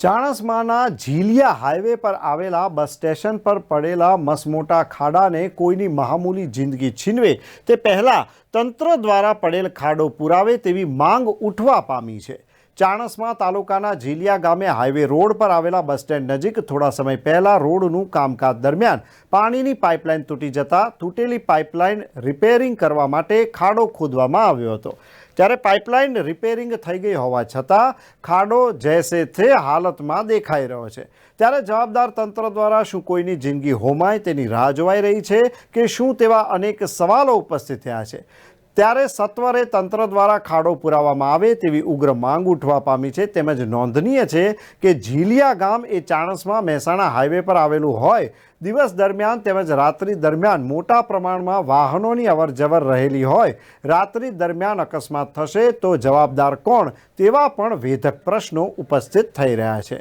ચાણસ્માના ઝીલિયા highway પર આવેલા bus station પર પડેલા મસમોટા ખાડાને કોઈની મહામૂલી જિંદગી છીનવે તે પહેલાં તંત્ર દ્વારા પડેલ ખાડો પુરાવે તેવી માંગ ઉઠવા પામી છે. ચાણસ્મા તાલુકાના ઝીલિયા ગામે હાઈવે રોડ પર આવેલા બસ સ્ટેન્ડ નજીક થોડા સમય પહેલાં રોડનું કામકાજ દરમિયાન પાણીની પાઇપલાઇન તૂટી જતા તૂટેલી પાઇપલાઇન રિપેરિંગ કરવા માટે ખાડો ખોદવામાં આવ્યો હતો. ત્યારે પાઇપલાઇન રિપેરિંગ થઈ ગઈ હોવા છતાં ખાડો જૈસે થે હાલતમાં દેખાઈ રહ્યો છે. ત્યારે જવાબદાર તંત્ર દ્વારા શું કોઈની જિંદગી હોમાય તેની રાહ જોવાઈ રહી છે કે શું તેવા અનેક સવાલો ઉપસ્થિત થયા છે. ત્યારે સત્વરે તંત્ર દ્વારા ખાડો પુરાવવામાં આવે તેવી ઉગ્ર માંગ ઉઠવા પામી છે. તેમજ નોંધનીય છે કે ઝીલિયા ગામ એ ચાણસમાં મહેસાણા હાઈવે પર આવેલું હોય. દિવસ દરમિયાન તેમજ રાત્રિ દરમિયાન મોટા પ્રમાણમાં વાહનોની અવરજવર રહેલી હોય. રાત્રિ દરમિયાન અકસ્માત થશે તો જવાબદાર કોણ તેવા પણ વેધક પ્રશ્નો ઉપસ્થિત થઈ રહ્યા છે.